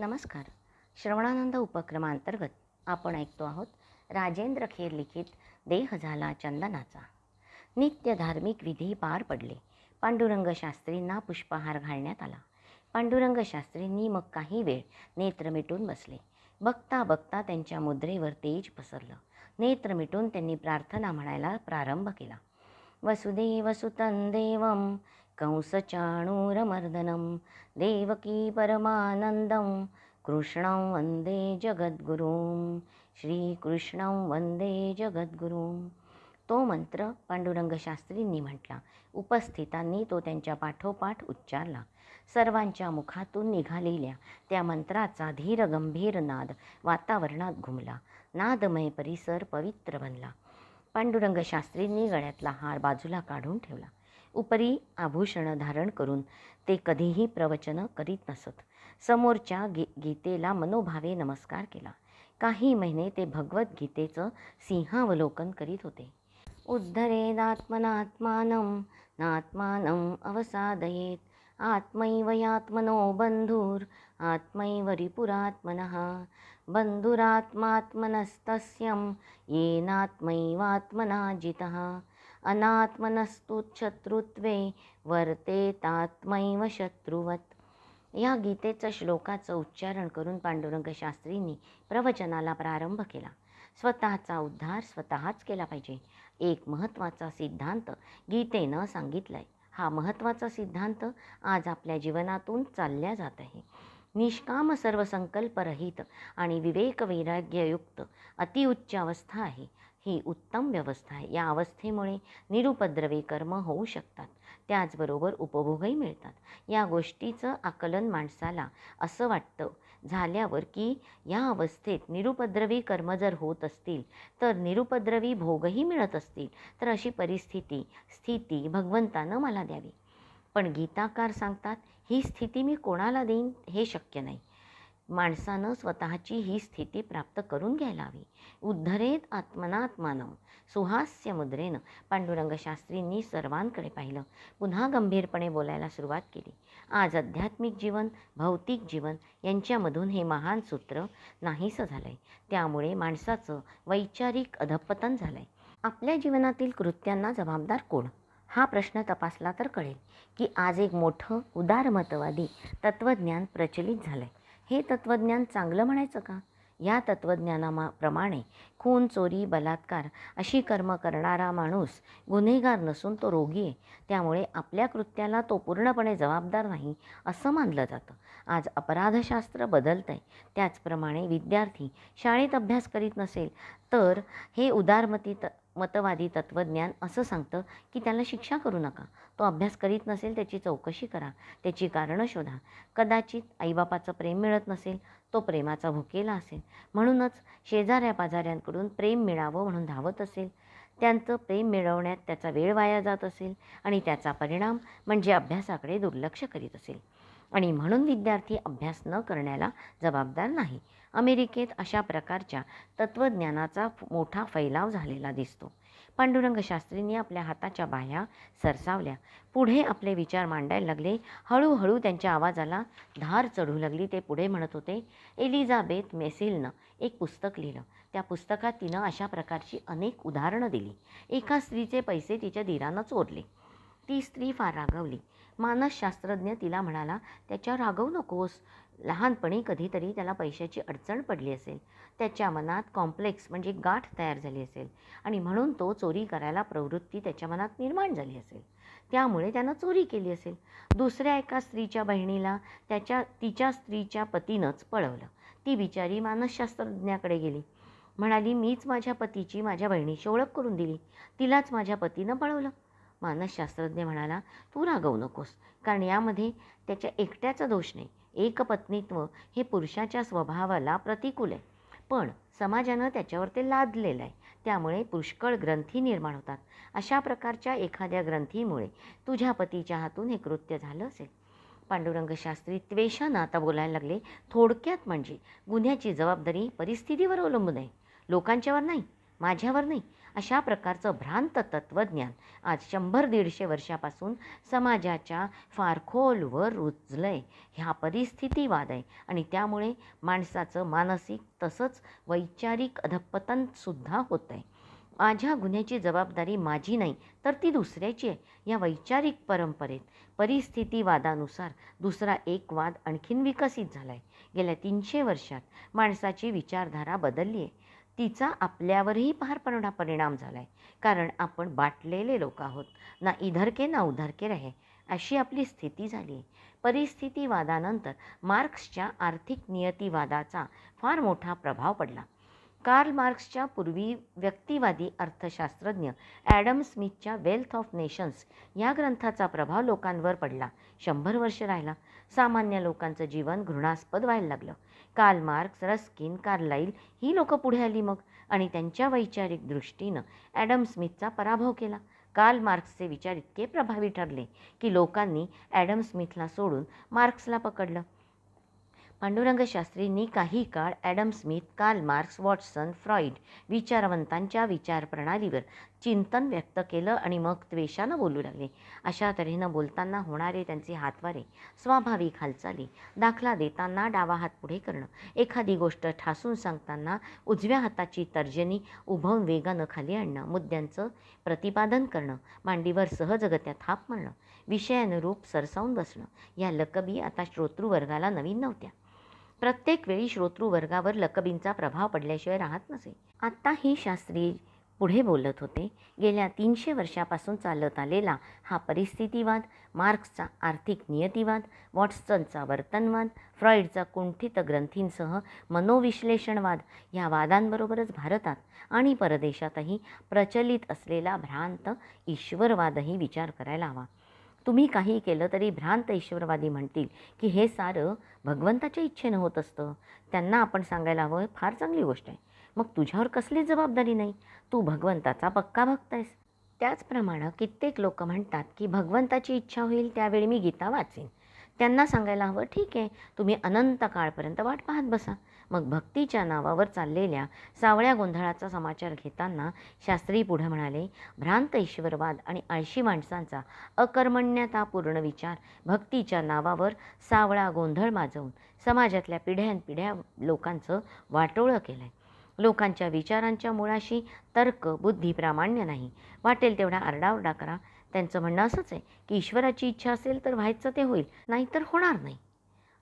नमस्कार. श्रवणानंद उपक्रमांतर्गत आपण ऐकतो आहोत राजेंद्र खेर लिखित देह झाला चंदनाचा. नित्य धार्मिक विधी पार पडले. पांडुरंग शास्त्रींना पुष्पहार घालण्यात आला. पांडुरंग शास्त्रींनी मग काही वेळ नेत्र मिटून बसले. बघता बघता त्यांच्या मुद्रेवर तेज पसरलं. नेत्र मिटून त्यांनी प्रार्थना म्हणायला प्रारंभ केला. वसुदेव सुतन देवम कंसचाणूरमर्दनं देवकी परमानन्दं कृष्णं वन्दे जगद्गुरुं श्रीकृष्णं वन्दे जगद्गुरुं तो मंत्र पांडुरंगशास्त्रींनी म्हटला उपस्थितांनी तो त्यांच्या पाठोपाठ उच्चारला. सर्वांच्या मुखातून निघालेल्या त्या मंत्राचा धीर गंभीर नाद वातावरणात घुमला. नादमय परिसर पवित्र बनला. पांडुरंगशास्त्रींनी गळ्यातला हार बाजूला काढून ठेवला. उपरी आभूषण धारण करून ते कधीही प्रवचन करीत नसत. समोरच्या गी गीतेला मनोभावे नमस्कार केला. काही महिने ते भगवद्गीतेचं सिंहावलोकन करीत होते. उद्धरेदात्मनात्मानं नात्मानम् अवसादयेत. आत्मैव यात्मनो बन्धुर् आत्मैव रिपुरात्मनः. बंधुरात्मात्मनस्तस्यं येनात्मैवात्मना जितः अनात्मनस्तु शत्रुत्वे वर्तेतात्मैव शत्रुवत. या गीतेचं श्लोकाचं उच्चारण करून पांडुरंग शास्त्रींनी प्रवचनाला प्रारंभ केला. स्वतःचा उद्धार स्वतःच केला पाहिजे. एक महत्त्वाचा सिद्धांत गीतेनं सांगितला आहे हा महत्त्वाचा सिद्धांत आज आपल्या जीवनातून चालल्या जात आहे. निष्काम सर्व संकल्परहित आणि विवेक वैराग्ययुक्त अतिउच्च अवस्था आहे. ही उत्तम व्यवस्था आहे. या अवस्थेमुळे निरुपद्रवी कर्म होऊ शकतात. त्याचबरोबर उपभोगही मिळतात. या गोष्टीचं आकलन माणसाला असं वाटतं झाल्यावर की या अवस्थेत निरुपद्रवी कर्म जर होत असतील तर निरुपद्रवी भोगही मिळत असतील तर अशी परिस्थिती स्थिती भगवंतानं मला द्यावी. पण गीताकार सांगतात ही स्थिती मी कोणाला देईन हे शक्य नाही. माणसानं स्वतःची ही स्थिती प्राप्त करून घ्यायला हवी. उद्धरेत आत्मनात्मानव सुहास्य मुद्रेनं पांडुरंग शास्त्रींनी सर्वांकडे पाहिलं. पुन्हा गंभीरपणे बोलायला सुरुवात केली. आज आध्यात्मिक जीवन भौतिक जीवन यांच्यामधून हे महान सूत्र नाहीसं झालं आहे त्यामुळे माणसाचं वैचारिक अधपतन झालं आहे आपल्या जीवनातील कृत्यांना जबाबदार कोण? हा प्रश्न तपासला तर कळेल की आज एक मोठं उदारमतवादी तत्त्वज्ञान प्रचलित झालं आहे हे तत्त्वज्ञान चांगलं म्हणायचं का? या तत्त्वज्ञानाप्रमाणे खून चोरी बलात्कार अशी कर्म करणारा माणूस गुन्हेगार नसून तो रोगी आहे. त्यामुळे आपल्या कृत्याला तो पूर्णपणे जबाबदार नाही असं मानलं जातं. आज अपराधशास्त्र बदलतं आहे त्याचप्रमाणे विद्यार्थी शाळेत अभ्यास करीत नसेल तर हे उदारमती त मतवादी तत्त्वज्ञान असं सांगतं की त्याला शिक्षा करू नका. तो अभ्यास करीत नसेल त्याची चौकशी करा. त्याची कारणं शोधा. कदाचित आईबापाचं प्रेम मिळत नसेल तो प्रेमाचा भुकेला असेल. म्हणूनच शेजाऱ्या पाजाऱ्यांकडून प्रेम मिळावं म्हणून धावत असेल. त्यांचं प्रेम मिळवण्यात त्याचा वेळ वाया जात असेल आणि त्याचा परिणाम म्हणजे अभ्यासाकडे दुर्लक्ष करीत असेल. आणि म्हणून विद्यार्थी अभ्यास न करण्याला जबाबदार नाही. अमेरिकेत अशा प्रकारच्या तत्त्वज्ञानाचा मोठा फैलाव झालेला दिसतो. पांडुरंग शास्त्रींनी आपल्या हाताच्या बाह्या सरसावल्या. पुढे आपले विचार मांडायला लागले. हळूहळू त्यांच्या आवाजाला धार चढू लागली. ते पुढे म्हणत होते एलिझाबेथ मेसिलनं एक पुस्तक लिहिलं. त्या पुस्तकात तिनं अशा प्रकारची अनेक उदाहरणं दिली. एका स्त्रीचे पैसे तिच्या धीरानं चोरले. ती स्त्री फार रागवली. मानसशास्त्रज्ञ तिला म्हणाला त्याच्यावर रागवू नकोस. लहानपणी कधीतरी त्याला पैशाची अडचण पडली असेल. त्याच्या मनात कॉम्प्लेक्स म्हणजे गाठ तयार झाली असेल आणि म्हणून तो चोरी करायला प्रवृत्ती त्याच्या मनात निर्माण झाली असेल. त्यामुळे त्यानं चोरी केली असेल. दुसऱ्या एका स्त्रीच्या बहिणीला त्याच्या तिच्या स्त्रीच्या पतीनंच पळवलं. ती बिचारी मानसशास्त्रज्ञाकडे गेली. म्हणाली मीच माझ्या पतीची माझ्या बहिणीशी ओळख करून दिली. तिलाच माझ्या पतीनं पळवलं. मानसशास्त्रज्ञ म्हणाला तू रागवू नकोस कारण यामध्ये त्याच्या एकट्याचा दोष नाही. एकपत्नीत्व हे पुरुषाच्या स्वभावाला प्रतिकूल आहे. पण समाजानं त्याच्यावर ते लादलेलं आहे. त्यामुळे पुष्कळ ग्रंथी निर्माण होतात. अशा प्रकारच्या एखाद्या ग्रंथीमुळे तुझ्या पतीच्या हातून हे कृत्य झालं असेल. पांडुरंग शास्त्री त्वेषानं आता बोलायला लागले थोडक्यात म्हणजे गुन्ह्याची जबाबदारी परिस्थितीवर अवलंबून आहे. लोकांच्यावर नाही माझ्यावर नाही अशा प्रकारचं भ्रांत तत्त्वज्ञान आज शंभर दीडशे वर्षापासून समाजाच्या फार खोलवर रुजलंय. ह्या परिस्थितीवाद आहे आणि त्यामुळे माणसाचं मानसिक तसंच वैचारिक अधपतनसुद्धा होतं आहे माझ्या गुन्ह्याची जबाबदारी माझी नाही तर ती दुसऱ्याची आहे. या वैचारिक परंपरेत परिस्थितीवादानुसार दुसरा एक वाद आणखीन विकसित झाला आहे गेल्या तीनशे वर्षात माणसाची विचारधारा बदलली आहे. तिचा आपल्यावरही फार परिणाम झाला आहे कारण आपण बाटलेले लोक आहोत. ना इधरके ना उधरके रहे अशी आपली स्थिती झाली आहे. परिस्थितीवादानंतर मार्क्सच्या आर्थिक नियतीवादाचा फार मोठा प्रभाव पडला. कार्ल मार्क्सच्या पूर्वी व्यक्तिवादी अर्थशास्त्रज्ञ ॲडम स्मिथच्या वेल्थ ऑफ नेशन्स या ग्रंथाचा प्रभाव लोकांवर पडला. शंभर वर्ष राहिला. सामान्य लोकांचं जीवन घृणास्पद व्हायला लागलं. कार्ल मार्क्स रस्किन कार्लाईल ही लोकं पुढे आली मग. आणि त्यांच्या वैचारिक दृष्टीनं ॲडम स्मिथचा पराभव केला. कार्ल मार्क्सचे विचार इतके प्रभावी ठरले की लोकांनी ॲडम स्मिथला सोडून मार्क्सला पकडलं. पांडुरंगशास्त्रींनी काही काळ Adam Smith Karl Marx Watson Freud विचारवंतांच्या विचारप्रणालीवर चिंतन व्यक्त केलं आणि मग त्वेषानं बोलू लागले. अशा तऱ्हेनं बोलताना होणारे त्यांचे हातवारे स्वाभाविक हालचाली दाखला देताना डावा हात पुढे करणं एखादी गोष्ट ठासून सांगताना उजव्या हाताची तर्जनी उभं वेगानं खाली आणणं मुद्द्यांचं प्रतिपादन करणं मांडीवर सहजगत्या थाप मारणं विषयानुरूप सरसावून बसणं या लकबी आता श्रोतृवर्गाला नवीन नव्हत्या. प्रत्येक वेळी श्रोतृवर्गावर लकबींचा प्रभाव पडल्याशिवाय राहत नसे. आत्ता ही शास्त्री पुढे बोलत होते. गेल्या तीनशे वर्षापासून चालत आलेला हा परिस्थितीवाद मार्क्सचा आर्थिक नियतीवाद वॉट्सनचा वर्तनवाद फ्रॉईडचा कुंठित ग्रंथींसह मनोविश्लेषणवाद या वादांबरोबरच भारतात आणि परदेशातही प्रचलित असलेला भ्रांत ईश्वरवादही विचार करायला हवा. तुम्ही काही केलं तरी भ्रांत ईश्वरवादी म्हणतील की हे सारं भगवंताच्या इच्छेनं होत असतं. त्यांना आपण सांगायला हवं फार चांगली गोष्ट आहे. मग तुझ्यावर कसलीच जबाबदारी नाही? तू भगवंताचा पक्का भक्त आहेस. त्याचप्रमाणे कित्येक लोक म्हणतात की भगवंताची इच्छा होईल त्यावेळी मी गीता वाचेन. त्यांना सांगायला हवं ठीक आहे तुम्ही अनंत काळपर्यंत वाट पाहत बसा. मग भक्तीच्या नावावर चाललेल्या सावळ्या गोंधळाचा समाचार घेताना शास्त्री पुढे म्हणाले भ्रांत ईश्वरवाद आणि आळशी माणसांचा अकर्मण्यतापूर्ण विचार भक्तीच्या नावावर सावळा गोंधळ माजवून समाजातल्या पिढ्यानपिढ्या लोकांचं वाटोळं केलं आहे लोकांच्या विचारांच्या मुळाशी तर्क बुद्धी प्रामाण्य नाही. वाटेल तेवढा आरडाओरडा करा. त्यांचं म्हणणं असंच आहे की ईश्वराची इच्छा असेल तर व्हायचं ते होईल नाहीतर होणार नाही.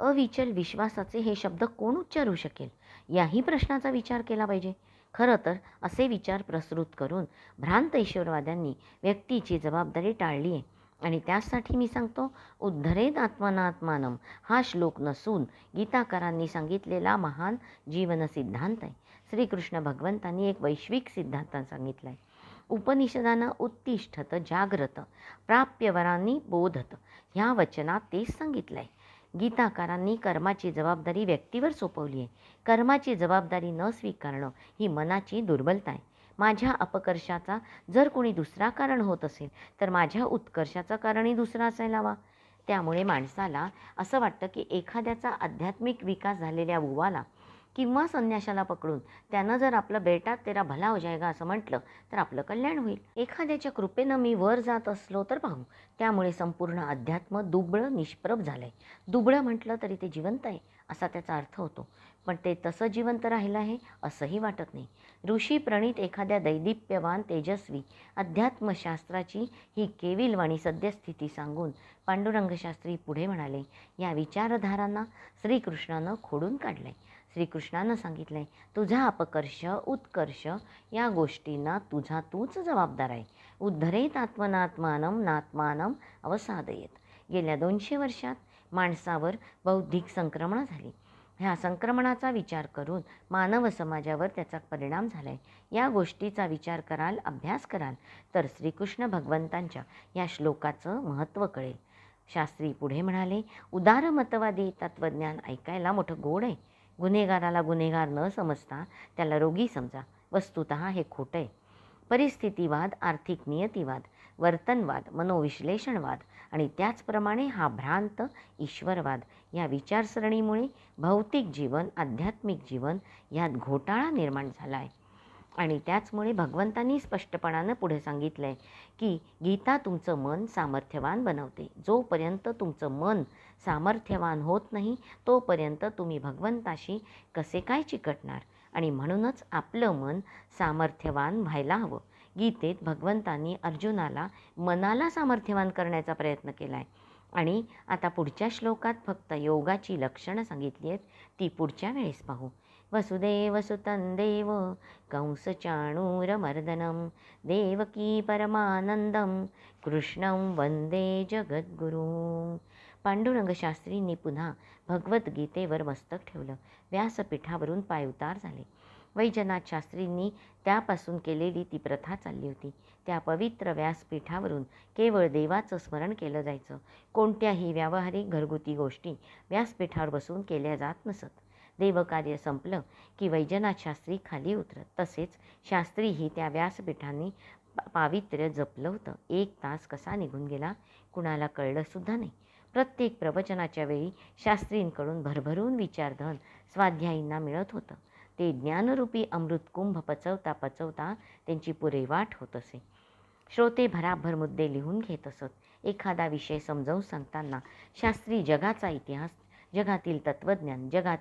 अविचल विश्वासाचे हे शब्द कोण उच्चारू शकेल? याही प्रश्नाचा विचार केला पाहिजे. खरं तर असे विचार प्रसृत करून भ्रांत ईश्वरवाद्यांनी व्यक्तीची जबाबदारी टाळली आहे. आणि त्यासाठी मी सांगतो उद्धरेत आत्मनात्मानम हा श्लोक नसून गीताकारांनी सांगितलेला महान जीवन सिद्धांत आहे. श्रीकृष्ण भगवंतांनी एक वैश्विक सिद्धांत सांगितला आहे उपनिषदानं उत्तिष्ठत जाग्रत प्राप्यवरांनी बोधत ह्या वचनात तेच सांगितलं आहे गीताकारांनी कर्माची जबाबदारी व्यक्तीवर सोपवली आहे. कर्माची जबाबदारी न स्वीकारणं ही मनाची दुर्बलता आहे. माझ्या अपकर्षाचा जर कोणी दुसरा कारण होत असेल तर माझ्या उत्कर्षाचं कारणही दुसरा असायला हवा. त्यामुळे माणसाला असं वाटतं की एखाद्याचा आध्यात्मिक विकास झालेल्या बुवाला किंवा संन्याशाला पकडून. त्यानं जर आपलं बेटात तेरा भला हो जायगा असं म्हटलं तर आपलं कल्याण होईल. एखाद्याच्या कृपेनं मी वर जात असलो तर पाहू. त्यामुळे संपूर्ण अध्यात्म दुबळं निष्प्रभ झालं आहे दुबळं म्हटलं तरी ते जिवंत आहे असा त्याचा अर्थ होतो. पण ते तसं जिवंत राहिलं आहे असंही वाटत नाही. ऋषी प्रणित एखाद्या दैदिप्यवान तेजस्वी अध्यात्मशास्त्राची ही केविलवाणी सद्यस्थिती सांगून पांडुरंगशास्त्री पुढे म्हणाले या विचारधारांना श्रीकृष्णानं खोडून काढलं आहे श्रीकृष्णानं सांगितलं आहे तुझा अपकर्ष उत्कर्ष या गोष्टींना तुझा तूच जबाबदार आहे. उद्धरेत आत्मनात्मानम नात्मानम अवसादयेत. गेल्या दोनशे वर्षात माणसावर बौद्धिक संक्रमणं झाली. ह्या संक्रमणाचा विचार करून मानव समाजावर त्याचा परिणाम झाला आहे या गोष्टीचा विचार कराल अभ्यास कराल तर श्रीकृष्ण भगवंतांच्या या श्लोकाचं महत्त्व कळेल. शास्त्री पुढे म्हणाले उदारमतवादी तत्त्वज्ञान ऐकायला मोठं गोड आहे. गुन्हेगाराला गुन्हेगार न समजता त्याला रोगी समजा. वस्तुत हे खोटं आहे. परिस्थितीवाद आर्थिक नियतीवाद वर्तनवाद मनोविश्लेषणवाद आणि त्याचप्रमाणे हा भ्रांत ईश्वरवाद या विचारसरणीमुळे भौतिक जीवन आध्यात्मिक जीवन यात घोटाळा निर्माण झाला आहे. आणि त्याचमुळे भगवंतांनी स्पष्टपणानं पुढे सांगितलं आहे की गीता तुमचं मन सामर्थ्यवान बनवते. जोपर्यंत तुमचं मन सामर्थ्यवान होत नाही तोपर्यंत तुम्ही भगवंताशी कसे काय चिकटणार? आणि म्हणूनच आपलं मन सामर्थ्यवान व्हायला हवं. गीतेत भगवंतांनी अर्जुनाला मनाला सामर्थ्यवान करण्याचा प्रयत्न केला आहे आणि आता पुढच्या श्लोकात फक्त योगाची लक्षणं सांगितली आहेत. ती पुढच्या वेळेस पाहू. वसुदेव सुतं देव कंसचाणूरमर्दनं देवकी परमानंदं कृष्णं वंदे जगद्गुरू। पांडुरंगशास्त्रींनी पुन्हा भगवद्गीतेवर मस्तक ठेवलं. व्यासपीठावरून पायउतार झाले. वैजनाथ शास्त्रींनी त्यापासून केलेली ती प्रथा चालली होती. त्या पवित्र व्यासपीठावरून केवळ देवाचं स्मरण केलं जायचं. कोणत्याही व्यावहारिक घरगुती गोष्टी व्यासपीठावर बसून केल्या जात नसत. देवकार्य संपलं की वैजनाथ शास्त्री खाली उतरत. तसेच शास्त्रीही त्या व्यासपीठांनी पावित्र्य जपलं होतं. एक तास कसा निघून गेला कुणाला कळलंसुद्धा नाही. प्रत्येक प्रवचनाच्या वेळी शास्त्रींकडून भरभरून विचारधन स्वाध्यायींना मिळत होतं. ते ज्ञानरूपी अमृतकुंभ पचवता पचवता त्यांची पुरेवाट होत असे. श्रोते भराभर मुद्दे लिहून घेत असत. एखादा विषय समजावून सांगताना शास्त्री जगाचा इतिहास जगातील तत्त्वज्ञान जगात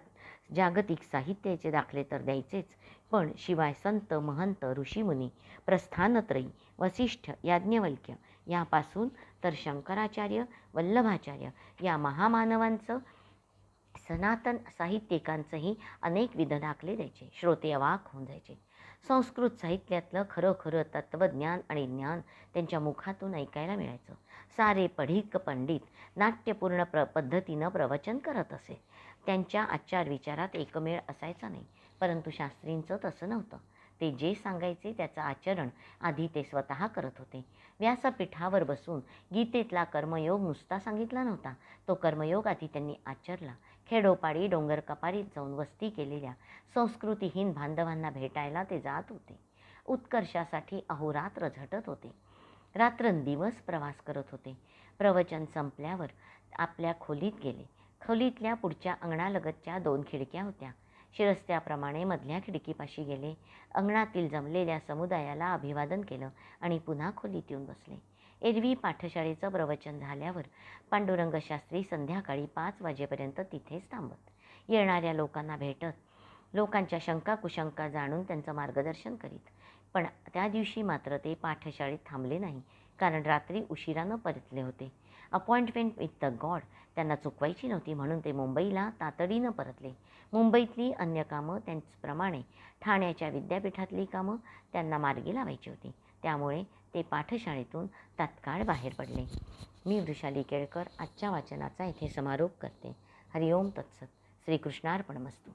जागतिक साहित्याचे दाखले तर द्यायचेच. पण शिवाय संत महंत ऋषीमुनी प्रस्थानत्रयी वसिष्ठ याज्ञवल्क्य यापासून तर शंकराचार्य वल्लभाचार्य या महामानवांचं सनातन साहित्यिकांचंही अनेकविध दाखले द्यायचे. श्रोते अवाक होऊन जायचे. संस्कृत साहित्यातलं खरोखरं तत्त्वज्ञान आणि ज्ञान त्यांच्या मुखातून ऐकायला मिळायचं. सारे पढीक पंडित नाट्यपूर्ण प्र पद्धतीनं प्रवचन करत असे. त्यांच्या आचार विचारात एकमेळ असायचा नाही. परंतु शास्त्रींचं तसं नव्हतं. ते जे सांगायचे त्याचं आचरण आधी ते स्वतः करत होते. व्यासपीठावर बसून गीतेतला कर्मयोग नुसता सांगितला नव्हता. तो कर्मयोग आधी त्यांनी आचरला. खेडोपाडी डोंगर कपारीत जाऊन वस्ती केलेल्या संस्कृतीहीन बांधवांना भेटायला ते जात होते. उत्कर्षासाठी अहोरात्र झटत होते. रात्रंदिवस प्रवास करत होते. प्रवचन संपल्यावर आपल्या खोलीत गेले. खोलीतल्या पुढच्या अंगणालगतच्या दोन खिडक्या होत्या. शिरस्त्याप्रमाणे मधल्या खिडकीपाशी गेले. अंगणातील जमलेल्या समुदायाला अभिवादन केलं आणि पुन्हा खोलीत येऊन बसले. एरवी पाठशाळेचं प्रवचन झाल्यावर पांडुरंग शास्त्री संध्याकाळी पाच वाजेपर्यंत तिथेच थांबत. येणाऱ्या लोकांना भेटत लोकांच्या शंका कुशंका जाणून त्यांचं मार्गदर्शन करीत. पण त्या दिवशी मात्र ते पाठशाळेत थांबले नाही कारण रात्री उशिरानं परतले होते. Appointment with the God. त्यांना चुकवायची नव्हती म्हणून ते मुंबईला तातडीनं परतले. मुंबईतली अन्य कामं त्यांचप्रमाणे ठाण्याच्या विद्यापीठातली कामं त्यांना मार्गी लावायची होती. त्यामुळे ते पाठशाळेतून तात्काळ बाहेर पडले. मी वृषाली केळकर आजच्या वाचनाचा इथे समारोप करते. हरिओम तत्सत. श्रीकृष्णार्पणमस्तू.